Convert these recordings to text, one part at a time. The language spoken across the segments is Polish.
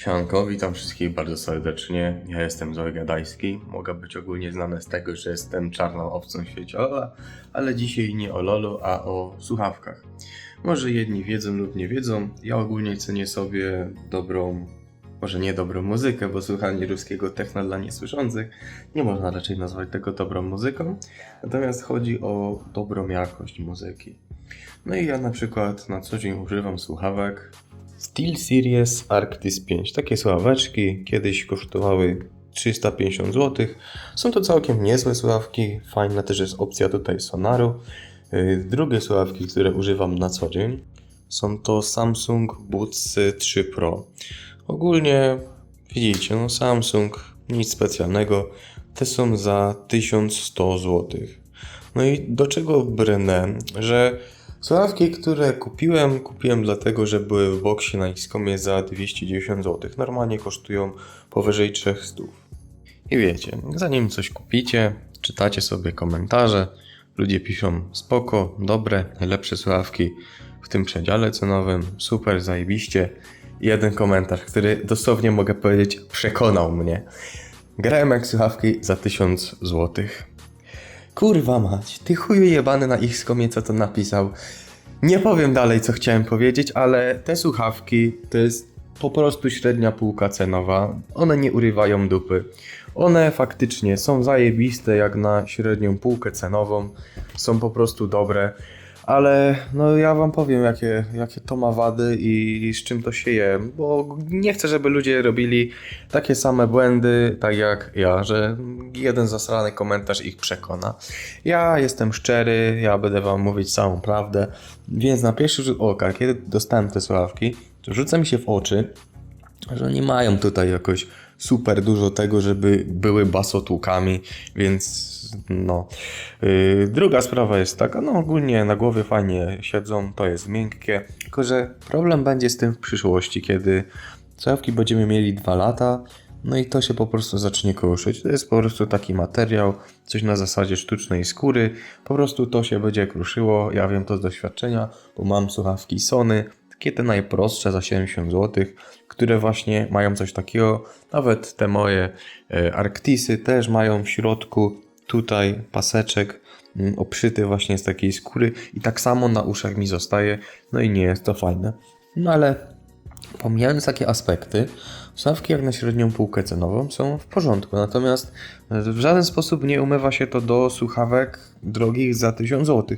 Siemanko, witam wszystkich bardzo serdecznie. Ja jestem Zoe Gadajski. Mogę być ogólnie znany z tego, że jestem czarną owcą Lola, ale dzisiaj nie o Lolu, a o słuchawkach. Może jedni wiedzą lub nie wiedzą. Ja ogólnie cenię sobie dobrą, może nie dobrą muzykę, bo słuchanie ruskiego techno dla niesłyszących nie można raczej nazwać tego dobrą muzyką. Natomiast chodzi o dobrą jakość muzyki. No i ja na przykład na co dzień używam słuchawek Steel Series Arctis 5. Takie słuchaweczki kiedyś kosztowały 350 zł. Są to całkiem niezłe słuchawki. Fajna też jest opcja tutaj sonaru. Yy, Drugie słuchawki, które używam na co dzień, są to Samsung Buds 3 Pro. Ogólnie widzicie, no Samsung, nic specjalnego. Te są za 1100 zł. No i do czego brnę, że słuchawki, które kupiłem, kupiłem dlatego, że były w boksie na Xcomie za 290 zł. Normalnie kosztują powyżej 300. I wiecie, zanim coś kupicie, czytacie sobie komentarze, ludzie piszą spoko, dobre, najlepsze słuchawki w tym przedziale cenowym, super, zajebiście. I jeden komentarz, który dosłownie mogę powiedzieć przekonał mnie. Grałem jak słuchawki za 1000 złotych. Kurwa mać, ty chuju jebany na ich skomie, co to napisał. Nie powiem dalej, co chciałem powiedzieć, ale te słuchawki to jest po prostu średnia półka cenowa. One nie urywają dupy. One faktycznie są zajebiste jak na średnią półkę cenową. Są po prostu dobre. Ale no ja wam powiem, jakie, jakie to ma wady i z czym to się je, bo nie chcę, żeby ludzie robili takie same błędy, tak jak ja, że jeden zasrany komentarz ich przekona. Ja jestem szczery, ja będę wam mówić całą prawdę, więc na pierwszy rzut oka, kiedy dostałem te słuchawki, to rzuca mi się w oczy, że nie mają tutaj jakoś super dużo tego, żeby były basotłukami, więc no. Yy, druga sprawa jest taka, no ogólnie na głowie fajnie siedzą, to jest miękkie, tylko że problem będzie z tym w przyszłości, kiedy słuchawki będziemy mieli dwa lata, no i to się po prostu zacznie kruszyć. To jest po prostu taki materiał, coś na zasadzie sztucznej skóry. Po prostu to się będzie kruszyło. Ja wiem to z doświadczenia, bo mam słuchawki Sony, takie te najprostsze za 70 zł, które właśnie mają coś takiego. Nawet te moje e, Arctisy też mają w środku tutaj paseczek mm, obszyty właśnie z takiej skóry i tak samo na uszach mi zostaje. No i nie jest to fajne. No ale Pomijając takie aspekty, słuchawki jak na średnią półkę cenową są w porządku, natomiast w żaden sposób nie umywa się to do słuchawek drogich za 1000 zł.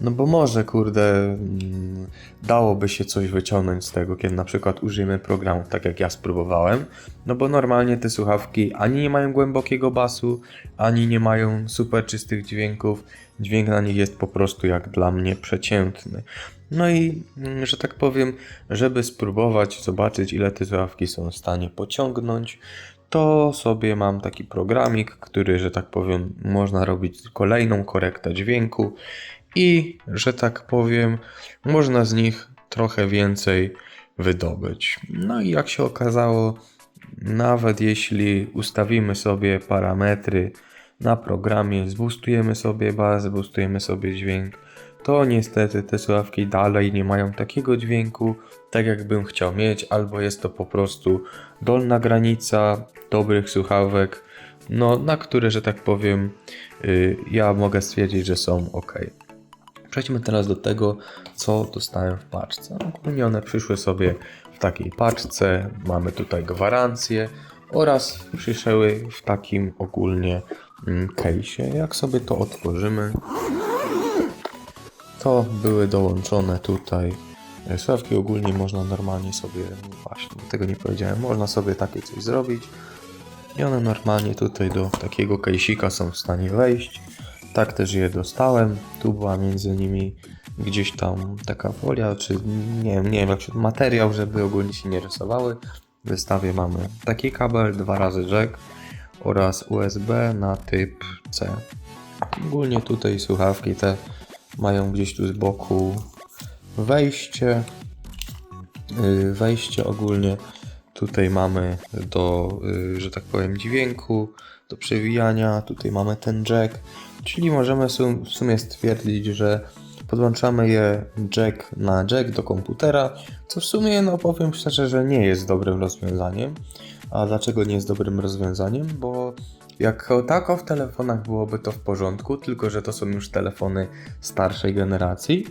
No bo może, kurde, mm, dałoby się coś wyciągnąć z tego, kiedy na przykład użyjemy programu, tak jak ja spróbowałem. No bo normalnie te słuchawki ani nie mają głębokiego basu, ani nie mają super czystych dźwięków. Dźwięk na nich jest po prostu jak dla mnie przeciętny. No i, mm, że tak powiem, żeby spróbować zobaczyć, ile te słuchawki są w stanie pociągnąć, to sobie mam taki programik, który, że tak powiem, można robić kolejną korektę dźwięku i, że tak powiem, można z nich trochę więcej wydobyć. No i jak się okazało, nawet jeśli ustawimy sobie parametry na programie, zbustujemy sobie bazę, boostujemy sobie dźwięk, to niestety te słuchawki dalej nie mają takiego dźwięku, tak jakbym chciał mieć, albo jest to po prostu dolna granica dobrych słuchawek, no, na które, że tak powiem, yy, ja mogę stwierdzić, że są ok. Przejdźmy teraz do tego, co dostałem w paczce. Ogólnie one przyszły sobie w takiej paczce, mamy tutaj gwarancję oraz przyszły w takim ogólnie mm, case'ie. Jak sobie to otworzymy, to były dołączone tutaj e, słuchawki. Ogólnie można normalnie sobie, właśnie tego nie powiedziałem, można sobie takie coś zrobić. I one normalnie tutaj do takiego kejsika są w stanie wejść. Tak też je dostałem. Tu była między nimi gdzieś tam taka folia, czy nie wiem, nie wiem jak się materiał, żeby ogólnie się nie rysowały. W zestawie mamy taki kabel, dwa razy jack oraz USB na typ C. Ogólnie tutaj słuchawki te mają gdzieś tu z boku wejście. Yy, Wejście ogólnie tutaj mamy do, yy, że tak powiem, dźwięku, do przewijania. Tutaj mamy ten jack, czyli możemy w sumie stwierdzić, że podłączamy je jack na jack do komputera, co w sumie, no powiem szczerze, że nie jest dobrym rozwiązaniem. A dlaczego nie jest dobrym rozwiązaniem? Bo jako tako w telefonach byłoby to w porządku, tylko że to są już telefony starszej generacji.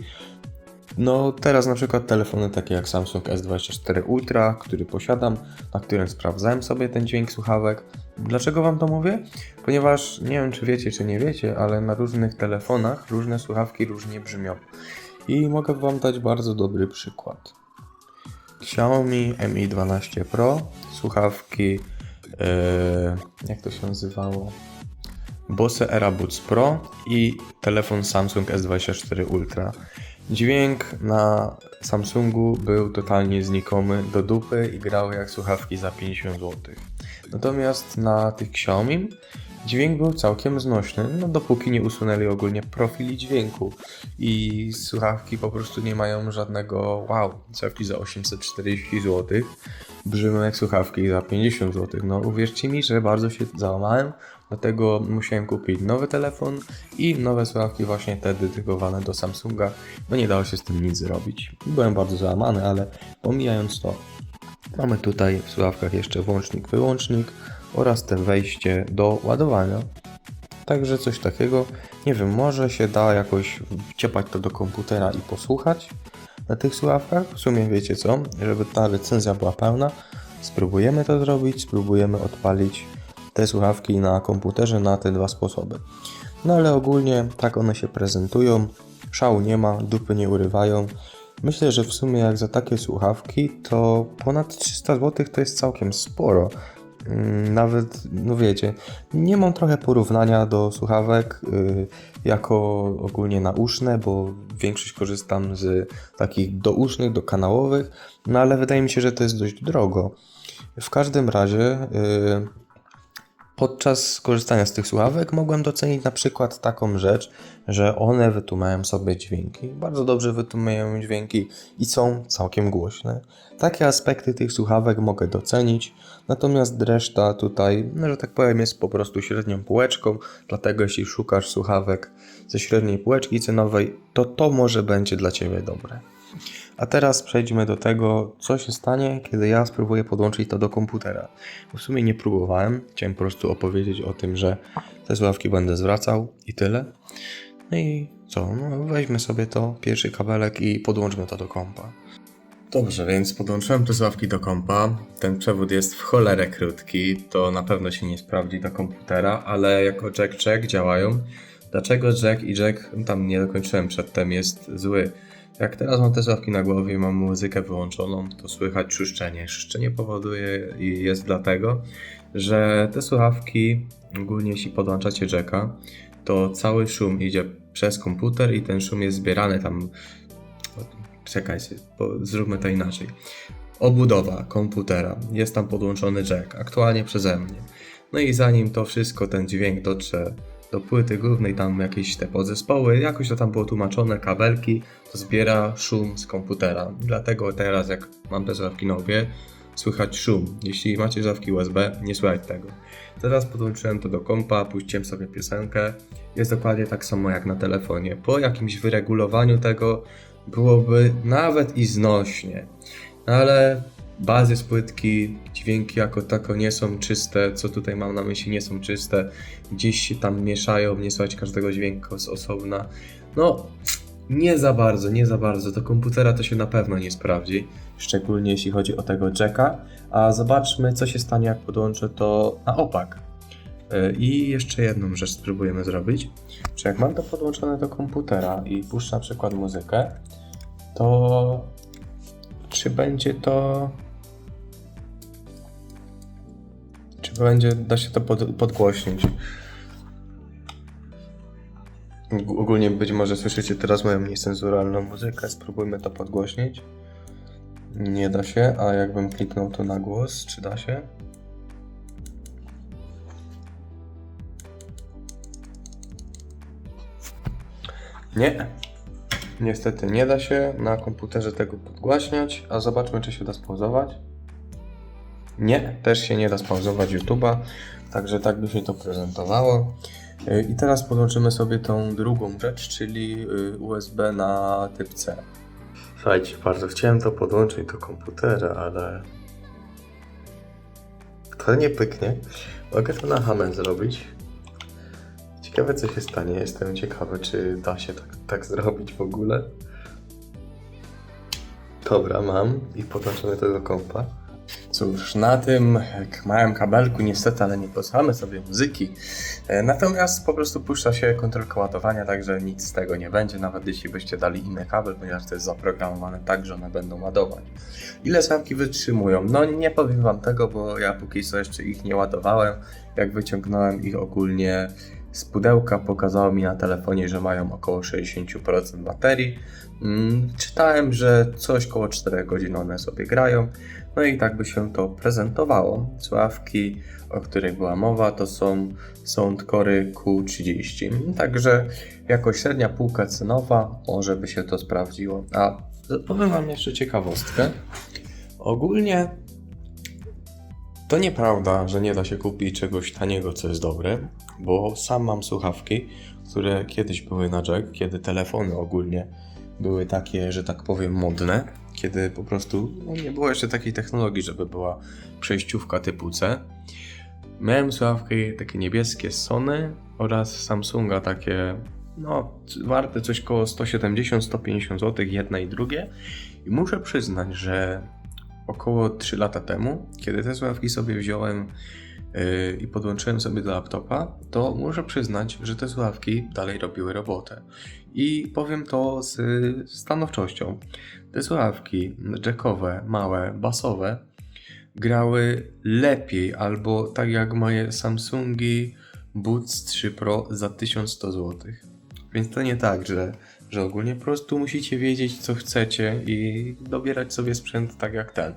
No teraz na przykład telefony takie jak Samsung S24 Ultra, który posiadam, na którym sprawdzałem sobie ten dźwięk słuchawek. Dlaczego wam to mówię? Ponieważ nie wiem czy wiecie czy nie wiecie, ale na różnych telefonach różne słuchawki różnie brzmią. I mogę wam dać bardzo dobry przykład. Xiaomi Mi 12 Pro, słuchawki, e, jak to się nazywało? Bose AirBuds Pro i telefon Samsung S24 Ultra. Dźwięk na Samsungu był totalnie znikomy do dupy i grał jak słuchawki za 50 zł. Natomiast na tych Xiaomi dźwięk był całkiem znośny, no dopóki nie usunęli ogólnie profili dźwięku i słuchawki po prostu nie mają żadnego wow, słuchawki za 840 zł brzmią jak słuchawki za 50 zł. No uwierzcie mi, że bardzo się załamałem, dlatego musiałem kupić nowy telefon i nowe słuchawki właśnie te dedykowane do Samsunga. No nie dało się z tym nic zrobić. Byłem bardzo załamany, ale pomijając to, mamy tutaj w słuchawkach jeszcze włącznik, wyłącznik oraz te wejście do ładowania. Także coś takiego, nie wiem, może się da jakoś wciepać to do komputera i posłuchać na tych słuchawkach. W sumie wiecie co, żeby ta recenzja była pełna, spróbujemy to zrobić, spróbujemy odpalić te słuchawki na komputerze na te dwa sposoby. No ale ogólnie tak one się prezentują, szału nie ma, dupy nie urywają. Myślę, że w sumie jak za takie słuchawki to ponad 300 zł to jest całkiem sporo. Mm, Nawet, no wiecie, nie mam trochę porównania do słuchawek y, jako ogólnie nauszne, bo większość korzystam z takich dousznych, dokanałowych, no ale wydaje mi się, że to jest dość drogo. W każdym razie y, podczas korzystania z tych słuchawek mogłem docenić na przykład taką rzecz, że one wytłumają sobie dźwięki. Bardzo dobrze wytłumają dźwięki i są całkiem głośne. Takie aspekty tych słuchawek mogę docenić, natomiast reszta tutaj, no, że tak powiem, jest po prostu średnią półeczką, dlatego jeśli szukasz słuchawek ze średniej półeczki cenowej, to to może będzie dla Ciebie dobre. A teraz przejdźmy do tego, co się stanie, kiedy ja spróbuję podłączyć to do komputera. Bo w sumie nie próbowałem, chciałem po prostu opowiedzieć o tym, że te słuchawki będę zwracał i tyle. No i co, no weźmy sobie to, pierwszy kabelek i podłączmy to do kompa. Dobrze, więc podłączyłem te słuchawki do kompa. Ten przewód jest w cholerę krótki, to na pewno się nie sprawdzi do komputera, ale jako jack-jack działają. Dlaczego jack i jack, tam nie dokończyłem przedtem, jest zły? Jak teraz mam te słuchawki na głowie mam muzykę wyłączoną, to słychać szuszczenie. Szuszczenie powoduje i jest dlatego, że te słuchawki, ogólnie jeśli podłączacie jacka, to cały szum idzie przez komputer i ten szum jest zbierany tam. Czekajcie, zróbmy to inaczej. Obudowa komputera, jest tam podłączony jack, aktualnie przeze mnie. No i zanim to wszystko, ten dźwięk dotrze do płyty głównej, tam jakieś te podzespoły, jakoś to tam było tłumaczone, kabelki, to zbiera szum z komputera. Dlatego teraz, jak mam te słuchawki na łbie, słychać szum. Jeśli macie słuchawki USB, nie słychać tego. Teraz podłączyłem to do kompa, puściłem sobie piosenkę. Jest dokładnie tak samo jak na telefonie. Po jakimś wyregulowaniu tego byłoby nawet i znośnie. No ale bazy z płytki, dźwięki jako tako nie są czyste, co tutaj mam na myśli, nie są czyste. Gdzieś się tam mieszają, nie słychać każdego dźwięku z osobna. No, nie za bardzo, nie za bardzo. Do komputera to się na pewno nie sprawdzi. Szczególnie jeśli chodzi o tego jacka. A zobaczmy, co się stanie, jak podłączę to na opak. Yy, I jeszcze jedną rzecz spróbujemy zrobić. Czy jak mam to podłączone do komputera i puszczę na przykład muzykę, to czy będzie to. Czy będzie. Da się to pod, podgłośnić? Ogólnie być może słyszycie teraz moją niecenzuralną muzykę. Spróbujmy to podgłośnić. Nie da się, a jakbym kliknął to na głos, czy da się? Nie. Niestety nie da się na komputerze tego podgłaśniać, a zobaczmy czy się da spauzować. Nie, też się nie da spauzować YouTube'a, także tak by się to prezentowało. I teraz podłączymy sobie tą drugą rzecz, czyli y, USB na typ C. Słuchajcie, bardzo chciałem to podłączyć do komputera, ale to nie pyknie. Mogę to na hamę zrobić. Ciekawe co się stanie, jestem ciekawy czy da się tak, tak zrobić w ogóle. Dobra, mam i podłączymy to do kompa. Cóż, na tym małym kabelku niestety, ale nie posłuchamy sobie muzyki. E, Natomiast po prostu puszcza się kontrolka ładowania, także nic z tego nie będzie, nawet jeśli byście dali inny kabel, ponieważ to jest zaprogramowane tak, że one będą ładować. Ile sławki wytrzymują? No nie powiem wam tego, bo ja póki co jeszcze ich nie ładowałem. Jak wyciągnąłem ich ogólnie z pudełka, pokazało mi na telefonie, że mają około 60% baterii. Mm, Czytałem, że coś koło 4 godzin one sobie grają. No i tak by się to prezentowało. Sławki, o których była mowa, to są Soundcore Q30. Także jako średnia półka cenowa może by się to sprawdziło. A powiem Wam jeszcze ciekawostkę. Ogólnie to nieprawda, że nie da się kupić czegoś taniego, co jest dobre, bo sam mam słuchawki, które kiedyś były na jack, kiedy telefony ogólnie były takie, że tak powiem, modne, kiedy po prostu no, nie było jeszcze takiej technologii, żeby była przejściówka typu C. Miałem słuchawki takie niebieskie z Sony oraz Samsunga takie, no, warte coś koło 170-150 zł, jedne i drugie. I muszę przyznać, że około 3 lata temu, kiedy te słuchawki sobie wziąłem yy, i podłączyłem sobie do laptopa, to muszę przyznać, że te słuchawki dalej robiły robotę. I powiem to z y, stanowczością. Te słuchawki jackowe, małe, basowe grały lepiej albo tak jak moje Samsungi Buds 3 Pro za 1100 zł. Więc to nie tak, że, że ogólnie po prostu musicie wiedzieć co chcecie i dobierać sobie sprzęt tak jak ten.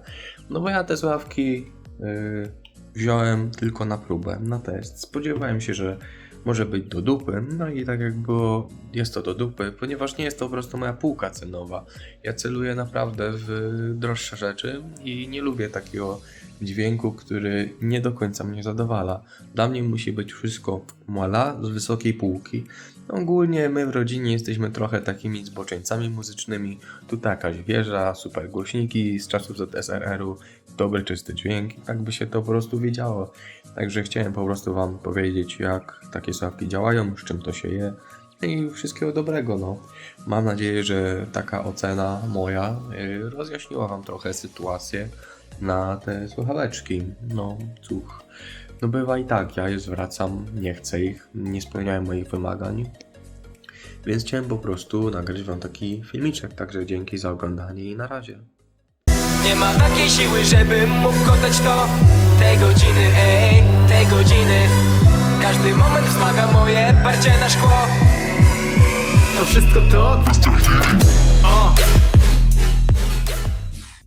No bo ja te słuchawki yy, wziąłem tylko na próbę, na test. Spodziewałem się, że może być do dupy, no i tak jak było, jest to do dupy, ponieważ nie jest to po prostu moja półka cenowa. Ja celuję naprawdę w droższe rzeczy i nie lubię takiego dźwięku, który nie do końca mnie zadowala. Dla mnie musi być wszystko mala z wysokiej półki. Ogólnie my w rodzinie jesteśmy trochę takimi zboczeńcami muzycznymi. Tu jakaś wieża, super głośniki z czasów ZSRR-u, dobry czysty dźwięk, tak by się to po prostu wiedziało. Także chciałem po prostu wam powiedzieć, jak takie słuchawki działają, z czym to się je. I wszystkiego dobrego, no. Mam nadzieję, że taka ocena moja y, rozjaśniła wam trochę sytuację na te słuchaweczki. No, cóż. No bywa i tak, ja je zwracam, nie chcę ich, nie spełniają moich wymagań. Więc chciałem po prostu nagrać wam taki filmiczek, także dzięki za oglądanie i na razie. Nie ma takiej siły, żebym mógł oddać to Tej godziny, ej, tej godziny Każdy moment wzmaga moje parcie na szkło To wszystko to,